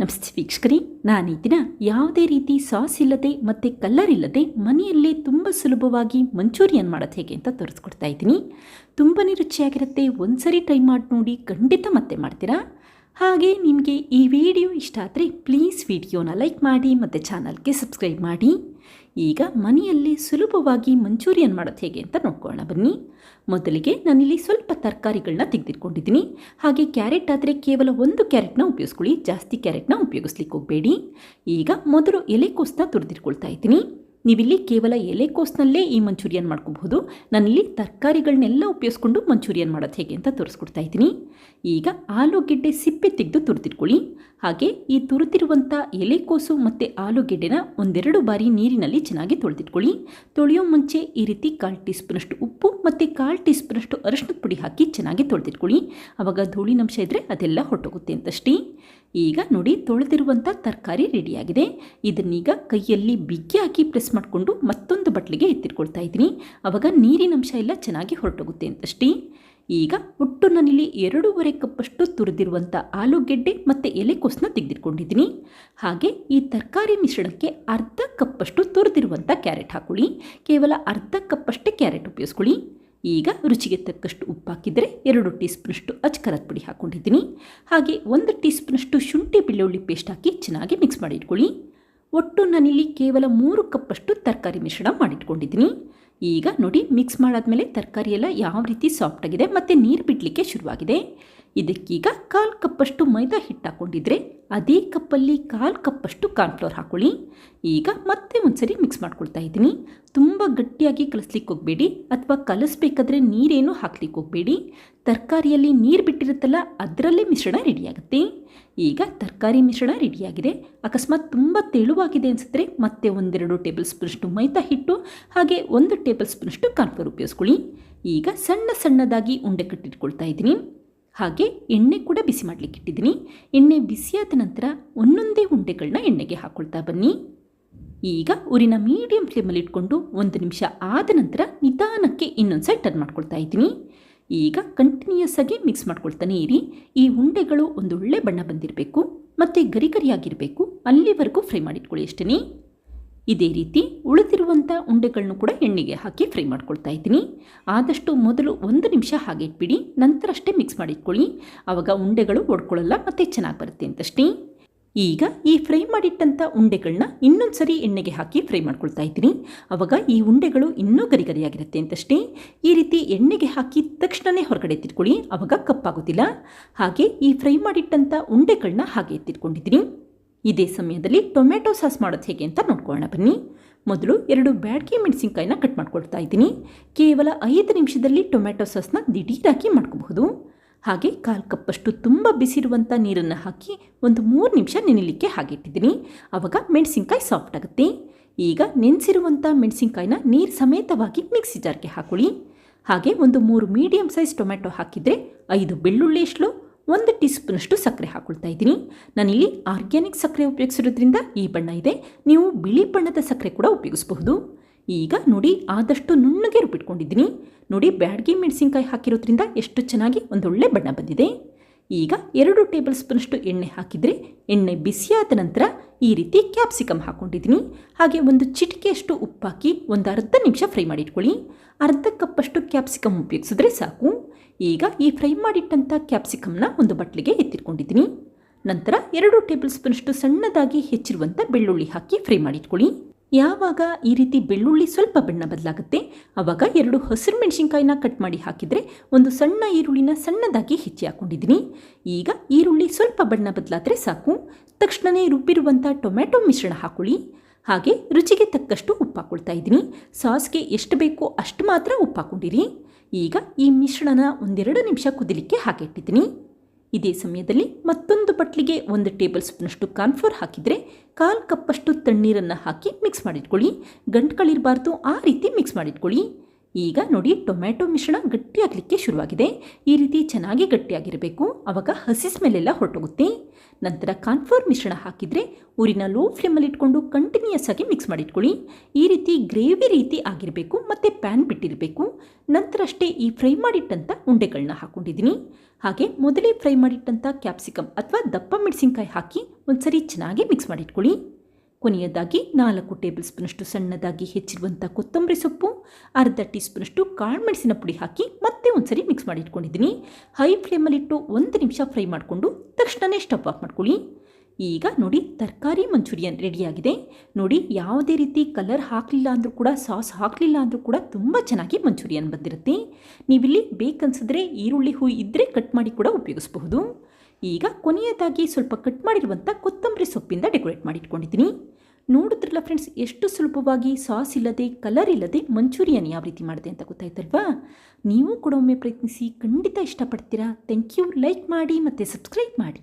ನಮಸ್ತೆ ವೀಕ್ಷಕರೇ, ನಾನು ಈ ದಿನ ಯಾವುದೇ ರೀತಿ ಸಾಸ್ ಇಲ್ಲದೆ ಮತ್ತು ಕಲ್ಲರ್ ಇಲ್ಲದೆ ಮನೆಯಲ್ಲೇ ತುಂಬ ಸುಲಭವಾಗಿ ಮಂಚೂರಿಯನ್ ಮಾಡೋದು ಹೇಗೆ ಅಂತ ತೋರಿಸ್ಕೊಡ್ತಾ ಇದ್ದೀನಿ. ತುಂಬಾ ರುಚಿಯಾಗಿರುತ್ತೆ. ಒಂದ್ಸರಿ ಟ್ರೈ ಮಾಡಿ ನೋಡಿ ಖಂಡಿತ ಮತ್ತೆ ಮಾಡ್ತೀರಾ? ಹಾಗೆ ನಿಮಗೆ ಈ ವಿಡಿಯೋ ಇಷ್ಟ ಆದರೆ ಪ್ಲೀಸ್ ವಿಡಿಯೋನ ಲೈಕ್ ಮಾಡಿ ಮತ್ತು ಚಾನಲ್ಗೆ ಸಬ್ಸ್ಕ್ರೈಬ್ ಮಾಡಿ. ಈಗ ಮನೆಯಲ್ಲಿ ಸುಲಭವಾಗಿ ಮಂಚೂರಿಯನ್ ಮಾಡೋದು ಹೇಗೆ ಅಂತ ನೋಡ್ಕೊಳ್ಳೋಣ. ಬನ್ನಿ. ಮೊದಲಿಗೆ ನಾನಿಲ್ಲಿ ಸ್ವಲ್ಪ ತರಕಾರಿಗಳನ್ನ ತೆಗೆದಿಟ್ಕೊಂಡಿದ್ದೀನಿ. ಹಾಗೆ ಕ್ಯಾರೆಟ್ ಆದರೆ ಕೇವಲ ಒಂದು ಕ್ಯಾರೆಟ್ನ ಉಪಯೋಗಿಸ್ಕೊಳ್ಳಿ. ಜಾಸ್ತಿ ಕ್ಯಾರೆಟ್ನ ಉಪಯೋಗಿಸ್ಲಿಕ್ಕೆ ಹೋಗಬೇಡಿ. ಈಗ ಮೊದಲು ಎಲೆಕೋಸನ್ನ ತುರಿದಿಟ್ಕೊಳ್ತಾ ಇದ್ದೀನಿ. ನೀವಿಲ್ಲಿ ಕೇವಲ ಎಲೆಕೋಸ್ನಲ್ಲೇ ಈ ಮಂಚೂರಿಯನ್ ಮಾಡ್ಕೋಬಹುದು. ನಾನಿಲ್ಲಿ ತರಕಾರಿಗಳನ್ನೆಲ್ಲ ಉಪಯೋಗಿಸ್ಕೊಂಡು ಮಂಚೂರಿಯನ್ ಮಾಡೋದು ಹೇಗೆ ಅಂತ ತೋರಿಸ್ಕೊಡ್ತಾ ಇದ್ದೀನಿ. ಈಗ ಆಲೂಗೆಡ್ಡೆ ಸಿಪ್ಪೆ ತೆಗೆದು ತುರಿದಿಟ್ಕೊಳ್ಳಿ. ಹಾಗೆ ಈ ತುರಿದಿರುವಂಥ ಎಲೆಕೋಸು ಮತ್ತು ಆಲೂಗೆಡ್ಡೆನ ಒಂದೆರಡು ಬಾರಿ ನೀರಿನಲ್ಲಿ ಚೆನ್ನಾಗಿ ತೊಳೆದಿಟ್ಕೊಳ್ಳಿ. ತೊಳೆಯೋ ಮುಂಚೆ ಈ ರೀತಿ ಕಾಲು ಟೀ ಸ್ಪೂನಷ್ಟು ಉಪ್ಪು ಮತ್ತು ಕಾಲು ಟೀ ಸ್ಪೂನಷ್ಟು ಅರಶಿನದ ಪುಡಿ ಹಾಕಿ ಚೆನ್ನಾಗಿ ತೊಳೆದಿಟ್ಕೊಳ್ಳಿ. ಆವಾಗ ಧೂಳಿನಂಶ ಇದ್ದರೆ ಅದೆಲ್ಲ ಹೊಟ್ಟೋಗುತ್ತೆ ಅಂತಷ್ಟೇ. ಈಗ ನೋಡಿ ತೊಳೆದಿರುವಂಥ ತರಕಾರಿ ರೆಡಿಯಾಗಿದೆ. ಇದನ್ನೀಗ ಕೈಯಲ್ಲಿ ಬಿಗಿ ಹಾಕಿ ಪ್ರೆಸ್ ಮಾಡಿಕೊಂಡು ಮತ್ತೊಂದು ಬಟ್ಲಿಗೆ ಎತ್ತಿಟ್ಕೊಳ್ತಾ ಇದ್ದೀನಿ. ಆವಾಗ ನೀರಿನಂಶ ಎಲ್ಲ ಚೆನ್ನಾಗಿ ಹೊರಟೋಗುತ್ತೆ ಅಂತಷ್ಟೇ. ಈಗ ಒಟ್ಟು ನಾನಿಲ್ಲಿ ಎರಡೂವರೆ ಕಪ್ಪಷ್ಟು ತುರಿದಿರುವಂಥ ಆಲೂಗೆಡ್ಡೆ ಮತ್ತು ಎಲೆಕೋಸನ್ನ ತೆಗೆದಿಟ್ಕೊಂಡಿದ್ದೀನಿ. ಹಾಗೆ ಈ ತರಕಾರಿ ಮಿಶ್ರಣಕ್ಕೆ ಅರ್ಧ ಕಪ್ಪಷ್ಟು ತುರಿದಿರುವಂಥ ಕ್ಯಾರೆಟ್ ಹಾಕೊಳ್ಳಿ. ಕೇವಲ ಅರ್ಧ ಕಪ್ಪಷ್ಟೇ ಕ್ಯಾರೆಟ್ ಉಪಯೋಗಿಸ್ಕೊಳ್ಳಿ. ಈಗ ರುಚಿಗೆ ತಕ್ಕಷ್ಟು ಉಪ್ಪು ಹಾಕಿದರೆ ಎರಡು ಟೀ ಸ್ಪೂನಷ್ಟು ಅಚ್ಕರದ ಪುಡಿ ಹಾಕ್ಕೊಂಡಿದ್ದೀನಿ. ಹಾಗೆ ಒಂದು ಟೀ ಸ್ಪೂನಷ್ಟು ಶುಂಠಿ ಬೆಳ್ಳುಳ್ಳಿ ಪೇಸ್ಟ್ ಹಾಕಿ ಚೆನ್ನಾಗಿ ಮಿಕ್ಸ್ ಮಾಡಿ ಇಟ್ಕೊಳ್ಳಿ ಒಟ್ಟು ನಾನಿಲ್ಲಿ ಕೇವಲ ಮೂರು ಕಪ್ಪಷ್ಟು ತರಕಾರಿ ಮಿಶ್ರಣ ಮಾಡಿಟ್ಕೊಂಡಿದ್ದೀನಿ. ಈಗ ನೋಡಿ ಮಿಕ್ಸ್ ಮಾಡಾದಮೇಲೆ ತರಕಾರಿ ಎಲ್ಲ ಯಾವ ರೀತಿ ಸಾಫ್ಟ್ ಆಗಿದೆ ಮತ್ತು ನೀರು ಬಿಡಲಿಕ್ಕೆ ಶುರುವಾಗಿದೆ. ಇದಕ್ಕೀಗ ಕಾಲು ಕಪ್ಪಷ್ಟು ಮೈದಾ ಹಿಟ್ಟು ಹಾಕ್ಕೊಂಡಿದ್ರೆ ಅದೇ ಕಪ್ಪಲ್ಲಿ ಕಾಲು ಕಪ್ಪಷ್ಟು ಕಾರ್ನ್ಫ್ಲೋರ್ ಹಾಕ್ಕೊಳ್ಳಿ ಈಗ ಮತ್ತೆ ಒಂದ್ಸರಿ ಮಿಕ್ಸ್ ಮಾಡ್ಕೊಳ್ತಾ ಇದ್ದೀನಿ. ತುಂಬ ಗಟ್ಟಿಯಾಗಿ ಕಲಿಸ್ಲಿಕ್ಕೆ ಹೋಗಬೇಡಿ ಅಥವಾ ಕಲಿಸ್ಬೇಕಾದ್ರೆ ನೀರೇನು ಹಾಕ್ಲಿಕ್ಕೆ ಹೋಗಬೇಡಿ. ತರಕಾರಿಯಲ್ಲಿ ನೀರು ಬಿಟ್ಟಿರುತ್ತಲ್ಲ ಅದರಲ್ಲೇ ಮಿಶ್ರಣ ರೆಡಿಯಾಗುತ್ತೆ. ಈಗ ತರಕಾರಿ ಮಿಶ್ರಣ ರೆಡಿಯಾಗಿದೆ. ಅಕಸ್ಮಾತ್ ತುಂಬ ತೆಳುವಾಗಿದೆ ಅನಿಸಿದ್ರೆ ಮತ್ತೆ ಒಂದೆರಡು ಟೇಬಲ್ ಸ್ಪೂನಷ್ಟು ಮೈದಾ ಹಿಟ್ಟು, ಹಾಗೆ ಒಂದು ಟೇಬಲ್ ಸ್ಪೂನಷ್ಟು ಕಾರ್ನ್ಫ್ಲೋರ್ ಉಪಯೋಗಿಸ್ಕೊಳ್ಳಿ. ಈಗ ಸಣ್ಣ ಸಣ್ಣದಾಗಿ ಉಂಡೆ ಕಟ್ಟಿಟ್ಕೊಳ್ತಾ ಇದ್ದೀನಿ. ಹಾಗೆ ಎಣ್ಣೆ ಕೂಡ ಬಿಸಿ ಮಾಡಲಿಕ್ಕೆ ಇಟ್ಟಿದ್ದೀನಿ. ಎಣ್ಣೆ ಬಿಸಿಯಾದ ನಂತರ ಒಂದೊಂದೇ ಉಂಡೆಗಳನ್ನ ಎಣ್ಣೆಗೆ ಹಾಕ್ಕೊಳ್ತಾ ಬನ್ನಿ. ಈಗ ಊರಿನ ಮೀಡಿಯಂ ಫ್ಲೇಮಲ್ಲಿ ಇಟ್ಕೊಂಡು ಒಂದು ನಿಮಿಷ ಆದ ನಂತರ ನಿಧಾನಕ್ಕೆ ಇನ್ನೊಂದು ಸೈಡ್ ಟರ್ನ್ ಮಾಡ್ಕೊಳ್ತಾ ಇದ್ದೀನಿ. ಈಗ ಕಂಟಿನ್ಯೂಸ್ ಆಗಿ ಮಿಕ್ಸ್ ಮಾಡ್ಕೊಳ್ತಾನೆ ಇರಿ. ಈ ಉಂಡೆಗಳು ಒಂದೊಳ್ಳೆ ಬಣ್ಣ ಬಂದಿರಬೇಕು. ಮತ್ತು ಗರಿಗರಿಯಾಗಿರಬೇಕು ಅಲ್ಲಿವರೆಗೂ ಫ್ರೈ ಮಾಡಿಟ್ಕೊಳ್ಳಿ ಅಷ್ಟೇ ಇದೇ ರೀತಿ ಉಳಿದಿರುವಂಥ ಉಂಡೆಗಳನ್ನು ಕೂಡ ಎಣ್ಣೆಗೆ ಹಾಕಿ ಫ್ರೈ ಮಾಡ್ಕೊಳ್ತಾ ಇದ್ದೀನಿ. ಆದಷ್ಟು ಮೊದಲು ಒಂದು ನಿಮಿಷ ಹಾಗೆ ಇಟ್ಬಿಡಿ ನಂತರ ಅಷ್ಟೇ ಮಿಕ್ಸ್ ಮಾಡಿಟ್ಕೊಳ್ಳಿ. ಆವಾಗ ಉಂಡೆಗಳು ಒಡ್ಕೊಳ್ಳಲ್ಲ ಮತ್ತು ಚೆನ್ನಾಗಿ ಬರುತ್ತೆ ಅಂತಷ್ಟೇ. ಈಗ ಈ ಫ್ರೈ ಮಾಡಿಟ್ಟಂಥ ಉಂಡೆಗಳನ್ನ ಇನ್ನೊಂದು ಸರಿ ಎಣ್ಣೆಗೆ ಹಾಕಿ ಫ್ರೈ ಮಾಡ್ಕೊಳ್ತಾ ಇದ್ದೀನಿ. ಆವಾಗ ಈ ಉಂಡೆಗಳು ಇನ್ನೂ ಗರಿಗರಿಯಾಗಿರುತ್ತೆ ಅಂತಷ್ಟೇ. ಈ ರೀತಿ ಎಣ್ಣೆಗೆ ಹಾಕಿ ತಕ್ಷಣವೇ ಹೊರಗಡೆ ಎತ್ತಿಟ್ಕೊಳ್ಳಿ ಆವಾಗ ಕಪ್ಪಾಗೋದಿಲ್ಲ. ಹಾಗೆ ಈ ಫ್ರೈ ಮಾಡಿಟ್ಟಂಥ ಉಂಡೆಗಳನ್ನ ಹಾಗೆ ಎತ್ತಿಟ್ಕೊಂಡಿದ್ದೀನಿ. ಇದೇ ಸಮಯದಲ್ಲಿ ಟೊಮೆಟೊ ಸಾಸ್ ಮಾಡೋದು ಹೇಗೆ ಅಂತ ನೋಡ್ಕೊಳ್ಳೋಣ, ಬನ್ನಿ. ಮೊದಲು ಎರಡು ಬ್ಯಾಡ್ಗೆ ಮೆಣಸಿನ್ಕಾಯಿನ ಕಟ್ ಮಾಡ್ಕೊಳ್ತಾ ಇದ್ದೀನಿ. ಕೇವಲ ಐದು ನಿಮಿಷದಲ್ಲಿ ಟೊಮೆಟೊ ಸಾಸ್ನ ದಿಢೀರಾಗಿ ಮಾಡ್ಕೋಬಹುದು. ಹಾಗೆ ಕಾಲು ಕಪ್ಪಷ್ಟು ತುಂಬ ಬಿಸಿರುವಂಥ ನೀರನ್ನು ಹಾಕಿ ಒಂದು ಮೂರು ನಿಮಿಷ ನೆನೆಲಿಕ್ಕೆ ಹಾಗೆ ಇಟ್ಟಿದ್ದೀನಿ ಆವಾಗ ಮೆಣಸಿನ್ಕಾಯಿ ಸಾಫ್ಟ್ ಆಗುತ್ತೆ. ಈಗ ನೆನೆಸಿರುವಂಥ ಮೆಣಸಿನ್ಕಾಯಿನ ನೀರು ಸಮೇತವಾಗಿ ಮಿಕ್ಸಿ ಜಾರ್ಗೆ ಹಾಕೊಳ್ಳಿ. ಹಾಗೆ ಒಂದು ಮೂರು ಮೀಡಿಯಮ್ ಸೈಜ್ ಟೊಮೆಟೊ ಹಾಕಿದರೆ ಐದು ಬೆಳ್ಳುಳ್ಳಿ ಎಷ್ಟಲು ಒಂದು ಟೀ ಸ್ಪೂನಷ್ಟು ಸಕ್ಕರೆ ಹಾಕ್ಕೊಳ್ತಾ ಇದ್ದೀನಿ. ನಾನಿಲ್ಲಿ ಆರ್ಗ್ಯಾನಿಕ್ ಸಕ್ಕರೆ ಉಪಯೋಗಿಸಿರೋದ್ರಿಂದ ಈ ಬಣ್ಣ ಇದೆ. ನೀವು ಬಿಳಿ ಬಣ್ಣದ ಸಕ್ಕರೆ ಕೂಡ ಉಪಯೋಗಿಸಬಹುದು. ಈಗ ನೋಡಿ, ಆದಷ್ಟು ನುಣ್ಣಗೆ ರುಬ್ಬಿಟ್ಕೊಂಡಿದ್ದೀನಿ. ನೋಡಿ, ಬ್ಯಾಡ್ಗೆ ಮೆಣಸಿನ್ಕಾಯಿ ಹಾಕಿರೋದ್ರಿಂದ ಎಷ್ಟು ಚೆನ್ನಾಗಿ ಒಂದೊಳ್ಳೆ ಬಣ್ಣ ಬಂದಿದೆ. ಈಗ ಎರಡು ಟೇಬಲ್ ಸ್ಪೂನಷ್ಟು ಎಣ್ಣೆ ಹಾಕಿದರೆ, ಎಣ್ಣೆ ಬಿಸಿಯಾದ ನಂತರ ಈ ರೀತಿ ಕ್ಯಾಪ್ಸಿಕಮ್ ಹಾಕ್ಕೊಂಡಿದ್ದೀನಿ ಹಾಗೆ ಒಂದು ಚಿಟಿಕೆಯಷ್ಟು ಉಪ್ಪಾಕಿ ಒಂದು ಅರ್ಧ ನಿಮಿಷ ಫ್ರೈ ಮಾಡಿಟ್ಕೊಳ್ಳಿ. ಅರ್ಧ ಕಪ್ಪಷ್ಟು ಕ್ಯಾಪ್ಸಿಕಮ್ ಉಪಯೋಗಿಸಿದ್ರೆ ಸಾಕು. ಈಗ ಈ ಫ್ರೈ ಮಾಡಿಟ್ಟಂಥ ಕ್ಯಾಪ್ಸಿಕಮ್ನ ಒಂದು ಬಟ್ಲಿಗೆ ಎತ್ತಿಟ್ಕೊಂಡಿದ್ದೀನಿ. ನಂತರ ಎರಡು ಟೇಬಲ್ ಸ್ಪೂನಷ್ಟು ಸಣ್ಣದಾಗಿ ಹೆಚ್ಚಿರುವಂಥ ಬೆಳ್ಳುಳ್ಳಿ ಹಾಕಿ ಫ್ರೈ ಮಾಡಿಟ್ಕೊಳ್ಳಿ. ಯಾವಾಗ ಈ ರೀತಿ ಬೆಳ್ಳುಳ್ಳಿ ಸ್ವಲ್ಪ ಬಣ್ಣ ಬದಲಾಗುತ್ತೆ? ಆವಾಗ ಎರಡು ಹಸಿರು ಮೆಣಸಿನಕಾಯಿನ ಕಟ್ ಮಾಡಿ ಹಾಕಿದರೆ ಒಂದು ಸಣ್ಣ ಈರುಳ್ಳಿನ ಸಣ್ಣದಾಗಿ ಹೆಚ್ಚಿ ಹಾಕ್ಕೊಂಡಿದ್ದೀನಿ ಈಗ ಈರುಳ್ಳಿ ಸ್ವಲ್ಪ ಬಣ್ಣ ಬದಲಾದರೆ ಸಾಕು. ತಕ್ಷಣವೇ ರುಬ್ಬಿರುವಂಥ ಟೊಮ್ಯಾಟೊ ಮಿಶ್ರಣ ಹಾಕೊಳ್ಳಿ. ಹಾಗೆ ರುಚಿಗೆ ತಕ್ಕಷ್ಟು ಉಪ್ಪು ಹಾಕ್ಕೊಳ್ತಾ ಇದ್ದೀನಿ. ಸಾಸ್ಗೆ ಎಷ್ಟು ಬೇಕೋ ಅಷ್ಟು ಮಾತ್ರ ಉಪ್ಪು ಹಾಕ್ಕೊಂಡಿರಿ ಈಗ ಈ ಮಿಶ್ರಣನ ಒಂದೆರಡು ನಿಮಿಷ ಕುದಿಲಿಕ್ಕೆ ಹಾಗೆ ಇಟ್ಟಿದ್ದೀನಿ. ಇದೇ ಸಮಯದಲ್ಲಿ ಮತ್ತೊಂದು ಬಟ್ಲಿಗೆ ಒಂದು ಟೇಬಲ್ ಸ್ಪೂನಷ್ಟು ಕಾನ್ಫ್ಲೋರ್ ಹಾಕಿದರೆ ಕಾಲು ಕಪ್ಪಷ್ಟು ತಣ್ಣೀರನ್ನು ಹಾಕಿ ಮಿಕ್ಸ್ ಮಾಡಿಟ್ಕೊಳ್ಳಿ. ಗಂಟುಗಳಿರಬಾರ್ದು ಆ ರೀತಿ ಮಿಕ್ಸ್ ಮಾಡಿಟ್ಕೊಳ್ಳಿ. ಈಗ ನೋಡಿ, ಟೊಮ್ಯಾಟೊ ಮಿಶ್ರಣ ಗಟ್ಟಿಯಾಗಲಿಕ್ಕೆ ಶುರುವಾಗಿದೆ. ಈ ರೀತಿ ಚೆನ್ನಾಗಿ ಗಟ್ಟಿಯಾಗಿರಬೇಕು. ಆವಾಗ ಹಸಿ ಸ್ಮೆಲ್ಲೆಲ್ಲ ಹೊರಟೋಗುತ್ತೆ. ನಂತರ ಕಾನ್ಫ್ಲೋರ್ ಮಿಶ್ರಣ ಹಾಕಿದರೆ ಊರಿನ ಲೋ ಫ್ಲೇಮಲ್ಲಿ ಇಟ್ಕೊಂಡು ಕಂಟಿನ್ಯೂಸ್ ಆಗಿ ಮಿಕ್ಸ್ ಮಾಡಿಟ್ಕೊಳ್ಳಿ. ಈ ರೀತಿ ಗ್ರೇವಿ ರೀತಿ ಆಗಿರಬೇಕು, ಮತ್ತು ಪ್ಯಾನ್ ಬಿಟ್ಟಿರಬೇಕು. ನಂತರ ಅಷ್ಟೇ ಈ ಫ್ರೈ ಮಾಡಿಟ್ಟಂಥ ಉಂಡೆಗಳನ್ನ ಹಾಕ್ಕೊಂಡಿದ್ದೀನಿ ಹಾಗೆ ಮೊದಲೇ ಫ್ರೈ ಮಾಡಿಟ್ಟಂಥ ಕ್ಯಾಪ್ಸಿಕಮ್ ಅಥವಾ ದಪ್ಪ ಮೆಣಸಿನ್ಕಾಯಿ ಹಾಕಿ ಒಂದ್ಸರಿ ಚೆನ್ನಾಗಿ ಮಿಕ್ಸ್ ಮಾಡಿಟ್ಕೊಳ್ಳಿ. ಕೊನೆಯದಾಗಿ ನಾಲ್ಕು ಟೇಬಲ್ ಸ್ಪೂನಷ್ಟು ಸಣ್ಣದಾಗಿ ಹೆಚ್ಚಿರುವಂಥ ಕೊತ್ತಂಬರಿ ಸೊಪ್ಪು, ಅರ್ಧ ಟೀ ಸ್ಪೂನಷ್ಟು ಕಾಳುಮೆಣಸಿನ ಪುಡಿ ಹಾಕಿ ಮತ್ತೆ ಒಂದ್ಸರಿ ಮಿಕ್ಸ್ ಮಾಡಿ ಇಟ್ಕೊಂಡಿದ್ದೀನಿ. ಹೈ ಫ್ಲೇಮಲ್ಲಿಟ್ಟು ಒಂದು ನಿಮಿಷ ಫ್ರೈ ಮಾಡಿಕೊಂಡು ತಕ್ಷಣವೇ ಸ್ಟವ್ ಆಫ್ ಮಾಡ್ಕೊಳ್ಳಿ. ಈಗ ನೋಡಿ ತರಕಾರಿ ಮಂಚೂರಿಯನ್ ರೆಡಿಯಾಗಿದೆ. ನೋಡಿ ಯಾವುದೇ ರೀತಿ ಕಲರ್ ಹಾಕಲಿಲ್ಲ ಅಂದರೂ ಕೂಡ ಸಾಸ್ ಹಾಕಲಿಲ್ಲ ಅಂದರೂ ಕೂಡ ತುಂಬ ಚೆನ್ನಾಗಿ ಮಂಚೂರಿಯನ್ ಬಂದಿರುತ್ತೆ. ನೀವಿಲ್ಲಿ ಬೇಕನ್ಸಿದ್ರೆ ಈರುಳ್ಳಿ ಹೂ ಇದ್ದರೆ ಕಟ್ ಮಾಡಿ ಕೂಡ ಉಪಯೋಗಿಸಬಹುದು. ಈಗ ಕೊನೆಯದಾಗಿ ಸ್ವಲ್ಪ ಕಟ್ ಮಾಡಿರುವಂಥ ಕೊತ್ತಂಬರಿ ಸೊಪ್ಪಿಂದ ಡೆಕೋರೇಟ್ ಮಾಡಿ ಇಟ್ಕೊಂಡಿದ್ದೀನಿ. ನೋಡಿದ್ರಲ್ಲ ಫ್ರೆಂಡ್ಸ್ ಎಷ್ಟು ಸುಲಭವಾಗಿ ಸಾಸ್ ಇಲ್ಲದೆ ಕಲರ್ ಇಲ್ಲದೆ ಮಂಚೂರಿಯನ್ ಯಾವ ರೀತಿ ಮಾಡಿದೆ ಅಂತ ಗೊತ್ತಾಯ್ತಲ್ವಾ? ನೀವು ಕೂಡ ಒಮ್ಮೆ ಪ್ರಯತ್ನಿಸಿ ಖಂಡಿತ ಇಷ್ಟಪಡ್ತೀರಾ? ಥ್ಯಾಂಕ್ ಯು ಲೈಕ್ ಮಾಡಿ ಮತ್ತು ಸಬ್ಸ್ಕ್ರೈಬ್ ಮಾಡಿ.